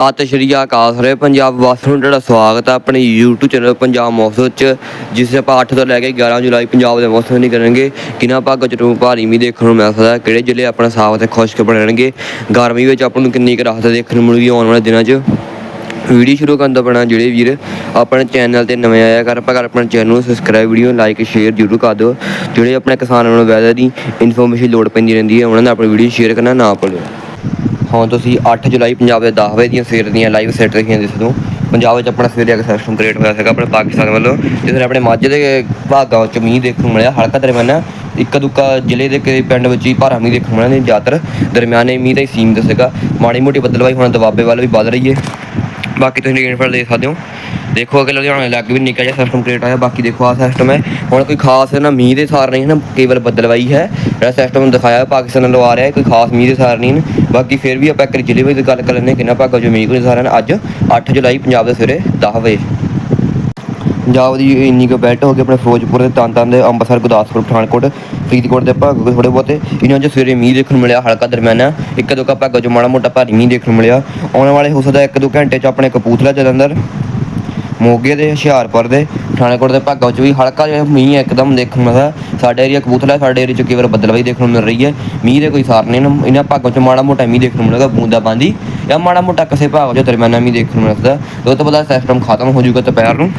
ਸਤਿ ਸ਼੍ਰੀ ਅਕਾਲ ਸਾਰੇ ਪੰਜਾਬ ਵਾਸੀਆਂ ਨੂੰ ਤੁਹਾਡਾ ਸਵਾਗਤ ਹੈ ਆਪਣੇ YouTube ਚੈਨਲ ਪੰਜਾਬ ਮੌਸਮ ਚ ਜਿਸ ਆਪਾਂ 8 ਤੋਂ ਲੈ ਕੇ 11 ਜੁਲਾਈ ਪੰਜਾਬ ਦੇ ਮੌਸਮ ਦੀ ਕਰਾਂਗੇ। ਕਿਨਾਂ ਭਾਗਾਂ ਚ ਭਾਰੀ ਮੀਂਹ ਦੇਖਣ ਨੂੰ ਮਿਲ ਸਕਦਾ ਕਿਹੜੇ ਜ਼ਿਲ੍ਹੇ ਆਪਣਾ ਸਾਫ਼ ਤੇ ਖੁਸ਼ਕ ਬਣਨਗੇ ਗਰਮੀ ਵਿੱਚ ਆਪਾਂ ਨੂੰ ਕਿੰਨੀ ਕੁ ਰਾਹਤ ਦੇਖਣ ਨੂੰ ਮਿਲੂਗੀ ਆਉਣ ਵਾਲੇ ਦਿਨਾਂ 'ਚ। ਵੀਡੀਓ ਸ਼ੁਰੂ ਕਰਨ ਤੋਂ ਪਹਿਲਾਂ ਜਿਹੜੇ ਵੀਰ ਆਪਣੇ ਚੈਨਲ ਤੇ ਨਵੇਂ ਆਇਆ ਕਰ ਆਪਾਂ ਕਰ ਆਪਣੇ ਚੈਨਲ ਨੂੰ ਸਬਸਕ੍ਰਾਈਬ ਵੀਡੀਓ ਲਾਈਕ ਸ਼ੇਅਰ ਜ਼ਰੂਰ ਕਰ ਦਿਓ। ਜਿਹੜੇ ਆਪਣੇ ਕਿਸਾਨਾਂ ਨੂੰ ਵੈਦਰ ਦੀ ਇਨਫੋਰਮੇਸ਼ਨ ਲੋੜ ਪੈਂਦੀ ਰਹਿੰਦੀ ਹੈ, ਉਹਨਾਂ ਨੇ ਆਪਣੀ ਵੀਡੀਓ ਸ਼ੇਅਰ ਕਰਨਾ ਨਾ ਭੁੱਲਿਓ ਹੁਣ ਤੁਸੀਂ 8 ਜੁਲਾਈ ਪੰਜਾਬ ਦੇ 10 ਵਜੇ ਦੀਆਂ ਸਵੇਰ ਦੀਆਂ ਲਾਈਵ ਸੈਟ ਦੇਖੀਆਂ ਦਿਸ ਤੋਂ ਪੰਜਾਬ ਵਿੱਚ ਆਪਣਾ ਸਵੇਰੇ ਇੱਕ ਸਿਸਟਮ ਕ੍ਰੀਏਟ ਹੋਇਆ ਸੀਗਾ, ਆਪਣੇ ਪਾਕਿਸਤਾਨ ਵੱਲੋਂ। ਜਿਸ ਨੇ ਆਪਣੇ ਮਾਝੇ ਦੇ ਭਾਗਾਂ ਵਿੱਚ ਮੀਂਹ ਦੇਖਣ ਨੂੰ ਮਿਲਿਆ, ਹਲਕਾ ਦਰਮਿਆਨਾ ਇੱਕ ਦੁੱਕਾ ਜ਼ਿਲ੍ਹੇ ਦੇ ਕਈ ਪਿੰਡ ਵਿੱਚ ਹੀ ਭਾਰਾ ਮੀਂਹ ਦੇਖਣ ਨੂੰ ਮਿਲਿਆ ਨਹੀਂ ਜ਼ਿਆਦਾਤਰ ਦਰਮਿਆਨੇ ਮੀਂਹ ਦਾ ਹੀ ਸੀਮ ਸੀਗਾ। ਮਾੜੀ ਮੋਟੀ ਬੱਦਲਵਾਈ ਹੁਣ ਦਬਾਬੇ ਵੱਲ ਵੀ ਵੱਧ ਰਹੀ ਹੈ। ਬਾਕੀ ਤੁਸੀਂ ਰੇਨਫਾਲ ਦੇਖ ਸਕਦੇ ਹੋ ਦੇਖੋ ਅਗੇ ਲੁਧਿਆਣੇ ਲੱਗ ਵੀ ਨਿੱਕਾ ਜਿਹਾ ਸਿਸਟਮ ਕ੍ਰੀਏਟ ਆਇਆ, ਬਾਕੀ ਦੇਖੋ ਆ ਸਿਸਟਮ ਹੈ। ਹੁਣ ਕੋਈ ਖਾਸ ਨਾ ਮੀਂਹ ਦੇ ਸਾਰ ਨਹੀਂ ਹੈ ਨਾ, ਕੇਵਲ ਬੱਦਲਵਾਈ ਹੈ। ਜਿਹੜਾ ਸਿਸਟਮ ਦਿਖਾਇਆ, ਪਾਕਿਸਤਾਨ ਵੱਲੋਂ ਆ ਰਿਹਾ ਹੈ, ਕੋਈ ਖਾਸ ਮੀਂਹ ਦੇ ਸਾਰ ਨਹੀਂ ਬਾਕੀ ਫਿਰ ਵੀ ਆਪਾਂ ਇੱਕ ਜ਼ਿਲ੍ਹੇ ਵਿੱਚ ਗੱਲ ਕਰ ਲੈਂਦੇ ਹਾਂ, ਕਿੰਨਾ ਭਾਗਾ ਜੋ ਮੀਂਹ ਕੋਈ ਸਾਰ ਹਨ ਅੱਜ 8 ਜੁਲਾਈ, ਪੰਜਾਬ ਦੇ ਸਵੇਰੇ 10 ਵਜੇ। ਪੰਜਾਬ ਦੀ ਇੰਨੀ ਕੁ ਬੈਲਟ ਹੋ ਗਈ ਆਪਣੇ ਫਿਰੋਜ਼ਪੁਰ ਦੇ ਤਰਨ ਦੇ, ਅੰਮ੍ਰਿਤਸਰ, ਗੁਰਦਾਸਪੁਰ, ਪਠਾਨਕੋਟ, ਫਰੀਦਕੋਟ ਦੇ ਭਾਗ ਥੋੜੇ ਬਹੁਤੇ। ਇਹਨਾਂ 'ਚ ਸਵੇਰੇ ਮੀਂਹ ਦੇਖਣ ਨੂੰ ਮਿਲਿਆ, ਹਲਕਾ ਦਰਮਿਆਨਾ। ਇੱਕ ਦੋ ਕਾ ਭਾਗ 'ਚ ਮਾੜਾ ਮੋਟਾ ਭਾਰੀ ਮੀਂਹ ਦੇਖਣ ਨੂੰ ਮਿਲਿਆ। ਆਉਣ ਵਾਲੇ ਹੋ ਸਕਦਾ ਇੱਕ ਦੋ ਘੰਟੇ 'ਚ ਆਪਣੇ ਕਪੂਰਥਲਾ ਜਲੰਧਰ ਮੋਗੇ ਦੇ ਹੁਸ਼ਿਆਰਪੁਰ ਦੇ ਪਠਾਨਕੋਟ ਦੇ ਭਾਗਾਂ 'ਚ ਵੀ ਹਲਕਾ ਜਿਹਾ ਮੀਂਹ ਇੱਕਦਮ ਦੇਖਣ ਨੂੰ ਮਿਲਦਾ ਸਾਡੇ ਏਰੀਆ ਕਪੂਰਥਲਾ ਸਾਡੇ ਏਰੀਆ 'ਚ ਕਈ ਵਾਰ ਬੱਦਲਵਾਈ ਦੇਖਣ ਨੂੰ ਮਿਲ ਰਹੀ ਹੈ। ਮੀਂਹ ਦੇ ਕੋਈ ਸਾਰ ਨਹੀਂ, ਇਹਨਾਂ- ਇਹਨਾਂ ਭਾਗਾਂ 'ਚ ਮਾੜਾ ਮੋਟਾ ਮੀਂਹ ਦੇਖਣ ਨੂੰ ਮਿਲਦਾ ਬੂੰਦਾ ਬਾਂਦੀ ਜਾਂ ਮਾੜਾ ਮੋਟਾ ਕਿਸੇ ਭਾਗ 'ਚ ਦਰਮਿਆਨਾ ਮੀਂਹ ਦੇਖਣ ਨੂੰ ਮਿਲਦਾ। ਉਹ ਤੋਂ ਬਾਅਦ ਸਿਸਟਮ ਖਤਮ ਹੋ ਜਾਊਗਾ ਦੁਪਹਿਰ ਨੂੰ।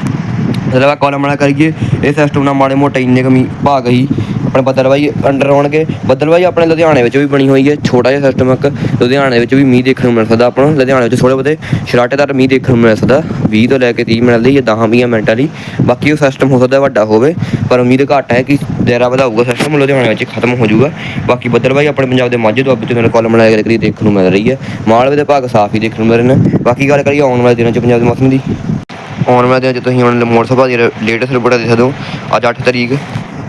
ਜਦੋਂ ਆਪਾਂ ਕਾਲਮ ਵਾਲਾ ਕਰੀਏ, ਇਹ ਸਿਸਟਮ ਨਾਲ ਮਾੜੇ ਮੋਟੇ ਇੰਨੇ ਕਮੀ ਭਾਗ ਹੀ ਆਪਣੇ ਬੱਦਲਵਾਈ ਅੰਡਰ ਆਉਣਗੇ ਬੱਦਲਵਾਈ ਆਪਣੇ ਲੁਧਿਆਣੇ ਵਿੱਚ ਵੀ ਬਣੀ ਹੋਈ ਹੈ। ਛੋਟਾ ਜਿਹਾ ਸਿਸਟਮ ਇੱਕ। ਲੁਧਿਆਣੇ ਵਿੱਚ ਵੀ ਮੀਂਹ ਦੇਖਣ ਨੂੰ ਮਿਲ ਸਕਦਾ ਆਪਾਂ ਨੂੰ। ਲੁਧਿਆਣੇ ਵਿੱਚ ਥੋੜੇ ਬਹੁਤੇ ਸ਼ਰਾਟੇਦਾਰ ਮੀਂਹ ਦੇਖਣ ਨੂੰ ਮਿਲ ਸਕਦਾ। 20 ਤੋਂ ਲੈ ਕੇ 30 ਮਿੰਟ ਲਈ ਜਾਂ 10 20 ਮਿੰਟਾਂ ਲਈ। ਬਾਕੀ ਉਹ ਸਿਸਟਮ ਹੋ ਸਕਦਾ ਵੱਡਾ ਹੋਵੇ। ਪਰ ਉਮੀਦ ਘੱਟ ਹੈ ਕਿ ਦਾਇਰਾ ਵਧਾਊਗਾ ਸਿਸਟਮ ਲੁਧਿਆਣੇ ਵਿੱਚ ਖਤਮ ਹੋ ਜਾਊਗਾ। ਬਾਕੀ ਬੱਦਲਵਾਈ ਆਪਣੇ ਪੰਜਾਬ ਦੇ ਮਾਝੇ ਤੋਂ ਅੱਗੇ ਤੋਂ ਕਾਲਮ ਵਾਲਾ ਕਰੀ ਦੇਖਣ ਨੂੰ ਮਿਲ ਰਹੀ ਹੈ। ਮਾਲਵੇ ਦੇ ਭਾਗ ਸਾਫ਼ ਹੀ ਦੇਖਣ ਨੂੰ ਮਿਲ ਰਹੇ ਨੇ। ਬਾਕੀ ਗੱਲ ਕਰੀਏ ਆਉਣ ਵਾਲੇ ਦਿਨਾਂ 'ਚ ਪੰਜਾਬ ਦੇ ਮੌਸਮ ਦੀ। ਆਉਣ ਵਾਲੇ ਦਿਨਾਂ 'ਚ ਤੁਸੀਂ ਹੁਣ ਮੋਟਰ ਸਭਾ ਦੀ ਲੇਟੈਸਟ ਰਿਪੋਰਟ ਦੇਖ ਸਕਦੇ ਹੋ। ਅੱਜ 8 ਤਰੀਕ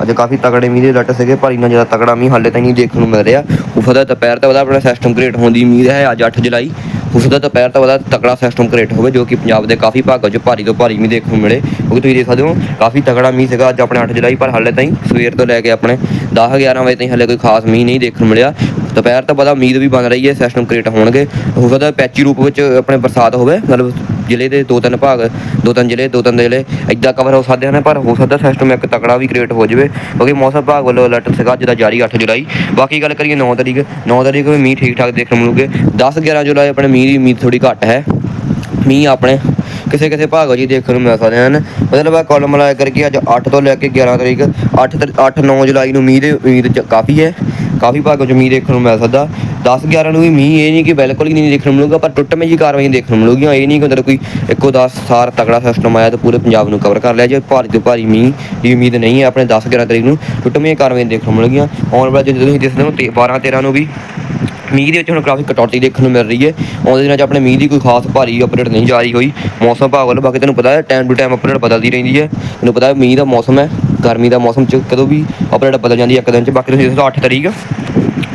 ਅੱਜ ਕਾਫੀ ਤਗੜੇ ਮੀਂਹ ਦੇ ਲੱਟ ਸੀਗੇ, ਪਰ ਇੰਨਾ ਜ਼ਿਆਦਾ ਤਗੜਾ ਮੀਂਹ ਹਾਲੇ ਤਾਈਂ ਨਹੀਂ ਦੇਖਣ ਨੂੰ ਮਿਲ ਰਿਹਾ। ਉਫਦਾ ਦੁਪਹਿਰ ਤੱਕ ਉਹਦਾ ਆਪਣਾ ਸਿਸਟਮ ਕ੍ਰੀਏਟ ਹੋਣ ਦੀ ਉਮੀਦ ਹੈ, ਅੱਜ 8 ਜੁਲਾਈ। ਉਸਦਾ ਦੁਪਹਿਰ ਤੱਕ ਉਹਦਾ ਤਗੜਾ ਸਿਸਟਮ ਕ੍ਰੀਏਟ ਹੋਵੇ, ਜੋ ਕਿ ਪੰਜਾਬ ਦੇ ਕਾਫੀ ਭਾਗਾਂ 'ਚ ਭਾਰੀ ਤੋਂ ਭਾਰੀ ਮੀਂਹ ਦੇਖਣ ਨੂੰ ਮਿਲੇ। ਕਿਉਂਕਿ ਤੁਸੀਂ ਦੇਖ ਸਕਦੇ ਹੋ, ਕਾਫੀ ਤਗੜਾ ਮੀਂਹ ਸੀਗਾ ਅੱਜ ਆਪਣੇ 8 ਜੁਲਾਈ, ਪਰ ਹਾਲੇ ਤਾਈਂ ਸਵੇਰ ਤੋਂ ਲੈ ਕੇ ਆਪਣੇ 10 11 ਵਜੇ ਤਾਈਂ ਹਾਲੇ ਕੋਈ ਖਾਸ ਮੀਂਹ ਨਹੀਂ ਦੇਖਣ ਨੂੰ ਮਿਲਿਆ। ਦੁਪਹਿਰ ਤੋਂ ਬਾਅਦ ਉਮੀਦ ਵੀ ਬਣ ਰਹੀ ਹੈ ਸਿਸਟਮ ਕ੍ਰੀਏਟ ਹੋਣਗੇ। ਹੋ ਸਕਦਾ ਪੈਚੀ ਰੂਪ ਵਿੱਚ ਆਪਣੇ ਬਰਸਾਤ ਹੋਵੇ, ਮਤਲਬ ਜ਼ਿਲ੍ਹੇ ਦੇ ਦੋ ਤਿੰਨ ਭਾਗ, ਦੋ ਤਿੰਨ ਜ਼ਿਲ੍ਹੇ, ਦੋ ਤਿੰਨ ਜ਼ਿਲ੍ਹੇ ਇਦਾਂ ਕਵਰ ਹੋ ਸਕਦੇ ਹਨ ਪਰ ਹੋ ਸਕਦਾ ਸਿਸਟਮ ਇੱਕ ਤਕੜਾ ਵੀ ਕ੍ਰੀਏਟ ਹੋ ਜਾਵੇ, ਕਿਉਂਕਿ ਮੌਸਮ ਵਿਭਾਗ ਵੱਲੋਂ ਅਲਰਟ ਸੀਗਾ ਜਿਹਦਾ ਜਾਰੀ 8 ਜੁਲਾਈ। ਬਾਕੀ ਗੱਲ ਕਰੀਏ 9 ਤਰੀਕ 9 ਤਰੀਕ ਵੀ ਮੀਂਹ ਠੀਕ ਠਾਕ ਦੇਖਣ ਨੂੰ ਮਿਲੂਗੇ। 10 11 ਜੁਲਾਈ ਆਪਣੇ ਮੀਂਹ ਦੀ ਉਮੀਦ ਥੋੜੀ ਘੱਟ ਹੈ। ਮੀਂਹ ਆਪਣੇ ਕਿਸੇ ਕਿਸੇ ਭਾਗ ਜੀ ਦੇਖਣ ਨੂੰ ਮਿਲ ਸਕਦੇ ਹਨ। ਮਤਲਬ ਆ ਕਾਲਮ ਲਾਇਆ ਕਰਕੇ ਅੱਜ 8 ਤੋਂ ਲੈ ਕੇ 11 ਤਰੀਕ 8 8 9 ਜੁਲਾਈ ਨੂੰ ਮੀਂਹ ਦੀ ਉਮੀਦ ਕਾਫੀ ਹੈ। ਕਾਫੀ ਭਾਗਾਂ 'ਚ ਮੀਂਹ ਦੇਖਣ ਨੂੰ ਮਿਲ ਸਕਦਾ। 10 11 ਨੂੰ ਵੀ ਮੀਂਹ, ਇਹ ਨਹੀਂ ਕਿ ਬਿਲਕੁਲ ਹੀ ਨਹੀਂ ਦੇਖਣ ਨੂੰ ਮਿਲੂਗਾ, ਪਰ ਟੁੱਟਵੇਂ ਜੀ ਕਾਰਵਾਈ ਦੇਖਣ ਨੂੰ ਮਿਲੂਗੀਆਂ। ਇਹ ਨਹੀਂ ਕਿ ਅੰਦਰ ਕੋਈ ਇੱਕੋ 10 ਸਾਰ ਤਗੜਾ ਸਿਸਟਮ ਆਇਆ ਤਾਂ ਪੂਰੇ ਪੰਜਾਬ ਨੂੰ ਕਵਰ ਕਰ ਲਿਆ ਜੇ ਭਾਰੀ ਤੋਂ ਭਾਰੀ ਮੀਂਹ ਦੀ ਉਮੀਦ ਨਹੀਂ ਹੈ ਆਪਣੇ 10 11 ਤਰੀਕ ਨੂੰ ਟੁੱਟਵੇਂ ਕਾਰਵਾਈ ਦੇਖਣ ਨੂੰ ਮਿਲੂਗੀਆਂ। ਆਉਣ ਵਾਲੇ ਜਦੋਂ ਤੁਸੀਂ ਦੇਖਦੇ ਹੋ, ਤੇ 12 13 ਨੂੰ ਵੀ ਮੀਂਹ ਦੇ ਵਿੱਚ ਹੁਣ ਕਾਫੀ ਕਟੌਤੀ ਦੇਖਣ ਨੂੰ ਮਿਲ ਰਹੀ ਹੈ। ਆਉਂਦੇ ਦਿਨਾਂ 'ਚ ਆਪਣੇ ਮੀਂਹ ਦੀ ਕੋਈ ਖਾਸ ਭਾਰੀ ਅਪਡੇਟ ਨਹੀਂ ਜਾਰੀ ਹੋਈ। ਮੌਸਮ ਵਿਭਾਗ ਵੱਲੋਂ ਬਾਕੀ ਤੈਨੂੰ ਪਤਾ ਹੈ ਟਾਈਮ ਟੂ ਟਾਈਮ ਅਪਡੇਟ ਬਦਲਦੀ ਰਹਿੰਦੀ ਹੈ। ਤੈਨੂੰ ਪਤਾ ਹੈ, ਮੀਂਹ ਦਾ ਮੌਸਮ ਹੈ, ਗਰਮੀ ਦਾ ਮੌਸਮ 'ਚ ਕਦੋਂ ਵੀ ਅਪਡੇਟ ਬਦਲ ਜਾਂਦੀ ਹੈ ਇੱਕ ਦਿਨ 'ਚ। ਬਾਕੀ ਤੁਸੀਂ ਦੇਖੋ 8 ਤਰੀਕ।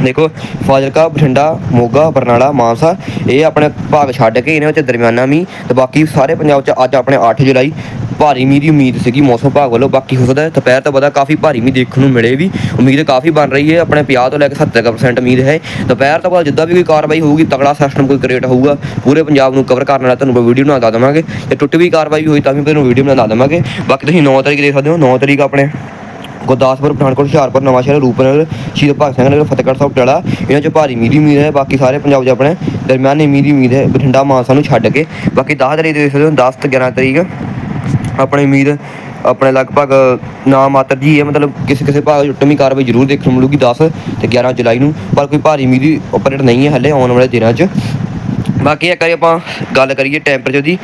ਦੇਖੋ, ਫਾਜ਼ਿਲਕਾ, ਬਠਿੰਡਾ, ਮੋਗਾ, ਬਰਨਾਲਾ, ਮਾਨਸਾ, ਇਹ ਆਪਣੇ ਭਾਗ ਛੱਡ ਕੇ ਇਹਨਾਂ ਵਿੱਚ ਦਰਮਿਆਨਾ ਮੀਂਹ ਤੇ ਬਾਕੀ ਸਾਰੇ ਪੰਜਾਬ 'ਚ ਅੱਜ ਆਪਣੇ 8 ਜੁਲਾਈ ਭਾਰੀ ਮੀਂਹ ਦੀ ਉਮੀਦ ਸੀਗੀ। ਮੌਸਮ ਵਿਭਾਗ ਵੱਲੋਂ ਬਾਕੀ ਹੋ ਸਕਦਾ ਦੁਪਹਿਰ ਤੋਂ ਬਾਅਦ ਕਾਫੀ ਭਾਰੀ ਮੀਂਹ ਦੇਖਣ ਨੂੰ ਮਿਲੇ ਵੀ। ਉਮੀਦ ਕਾਫੀ ਬਣ ਰਹੀ ਹੈ, ਆਪਣੇ 50 ਤੋਂ ਲੈ ਕੇ 70% ਉਮੀਦ ਹੈ। ਦੁਪਹਿਰ ਤੋਂ ਬਾਅਦ ਜਿੱਦਾਂ ਵੀ ਕੋਈ ਕਾਰਵਾਈ ਹੋਊਗੀ, ਤਗੜਾ ਸਿਸਟਮ ਕੋਈ ਕ੍ਰੀਏਟ ਹੋਊਗਾ, ਪੂਰੇ ਪੰਜਾਬ ਨੂੰ ਕਵਰ ਕਰਨ ਵਾਲਾ ਤੁਹਾਨੂੰ ਵੀਡੀਓ ਬਣਾ ਦਾਂ ਦੇਵਾਂਗੇ। ਤੇ ਟੁੱਟ ਵੀ ਕਾਰਵਾਈ ਹੋਈ ਤਾਂ ਵੀ ਤੁਹਾਨੂੰ ਵੀਡੀਓ ਬਣਾ ਦਾਂ ਦੇਵਾਂਗੇ। ਬਾਕੀ ਤੁਸੀਂ 9 ਤਰੀਕ ਦੇਖ ਸਕਦੇ ਹੋ 9 ਤਰੀਕ ਆਪਣੇ ਗੁਰਦਾਸਪੁਰ, ਪਠਾਨਕੋਟ, ਹੁਸ਼ਿਆਰਪੁਰ ਨਵਾਂਸ਼ਹਿਰ ਰੂਪਨਗਰ, ਸ਼ਹੀਦ ਭਗਤ ਸਿੰਘ ਨਗਰ, ਫਤਿਹਗੜ੍ਹ ਸਾਹਿਬ ਟਾਲਾ ਇਹਨਾਂ 'ਚ ਭਾਰੀ ਮੀਂਹ ਦੀ ਉਮੀਦ ਹੈ, ਬਾਕੀ ਸਾਰੇ ਪੰਜਾਬ 'ਚ ਆਪਣੇ ਦਰਮਿਆਨੀ ਮੀਂਹ ਦੀ ਉਮੀਦ ਹੈ, ਬਠਿੰਡਾ ਮਾਨਸਾ ਨੂੰ ਛੱਡ ਕੇ। ਬਾਕੀ 10 ਤਰੀਕ ਦੇਖ ਸਕਦੇ ਹੋ 10 ਤੇ 11 ਤਰੀਕ ਆਪਣੀ ਉਮੀਦ ਆਪਣੇ ਲਗਭਗ ਨਾ ਮਾਤਰ ਜੀ ਇਹ ਮਤਲਬ ਕਿਸੇ ਕਿਸੇ ਭਾਗ ਟੁੱਟਵੀਂ ਕਾਰਵਾਈ ਜ਼ਰੂਰ ਦੇਖਣ ਨੂੰ ਮਿਲੂਗੀ 10 ਤੇ 11 ਜੁਲਾਈ ਨੂੰ, ਪਰ ਕੋਈ ਭਾਰੀ ਮੀਂਹ ਦੀ ਆਪਰੇਟ ਨਹੀਂ ਹੈ ਹਲੇ, ਆਉਣ ਵਾਲੇ ਦਿਨਾਂ 'ਚ। ਬਾਕੀ ਇੱਕ ਵਾਰੀ ਆਪਾਂ ਗੱਲ ਕਰੀਏ ਟੈਂਪਰੇਚਰ ਦੀ।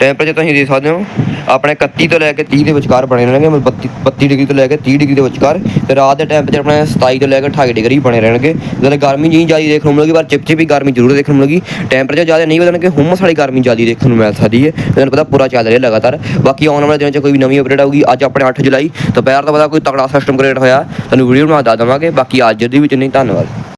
ਟੈਂਪਰੇਚਰ ਤੁਸੀਂ ਦੇਖ ਸਕਦੇ ਹੋ, ਆਪਣੇ 31 ਤੋਂ ਲੈ ਕੇ 30 ਦੇ ਵਿਚਕਾਰ ਬਣੇ ਰਹਿਣਗੇ, ਮਤਲਬ 32 32 ਡਿਗਰੀ ਤੋਂ ਲੈ ਕੇ 30 ਡਿਗਰੀ ਦੇ ਵਿਚਕਾਰ। ਤੇ ਰਾਤ ਦੇ ਟੈਂਪਰੇਚਰ ਆਪਣੇ 27 ਤੋਂ ਲੈ ਕੇ 28 ਡਿਗਰੀ ਬਣੇ ਰਹਿਣਗੇ। ਜਦੋਂ ਗਰਮੀ ਨਹੀਂ ਜ਼ਿਆਦਾ ਦੇਖਣ ਨੂੰ ਮਿਲੇਗੀ, ਪਰ ਚਿਪਚਿਪੀ ਗਰਮੀ ਜ਼ਰੂਰ ਦੇਖਣ ਨੂੰ ਮਿਲੇਗੀ। ਟੈਂਪਰੇਚਰ ਜ਼ਿਆਦਾ ਨਹੀਂ ਵਧਣਗੇ ਹੁਮਸ ਵਾਲੀ ਗਰਮੀ ਜ਼ਿਆਦਾ ਦੇਖਣ ਨੂੰ ਮਿਲ ਸਕਦੀ ਹੈ। ਤੁਹਾਨੂੰ ਪਤਾ ਪੂਰਾ ਚੱਲ ਰਿਹਾ ਲਗਾਤਾਰ। ਬਾਕੀ ਆਉਣ ਵਾਲੇ ਦਿਨਾਂ 'ਚ ਕੋਈ ਵੀ ਨਵੀਂ ਅਪਡੇਟ ਆਊਗੀ। ਅੱਜ ਆਪਣੇ 8 ਜੁਲਾਈ। ਦੁਪਹਿਰ ਤੋਂ ਪਤਾ ਕੋਈ ਤਕੜਾ ਸਿਸਟਮ ਕ੍ਰੀਏਟ ਹੋਇਆ। ਤੁਹਾਨੂੰ ਵੀਡੀਓ ਬਣਾ ਦੱਸ ਦੇਵਾਂਗੇ। ਬਾਕੀ ਅੱਜ ਦੇ ਵਿੱਚ ਨਹੀਂ ਧੰਨਵਾਦ।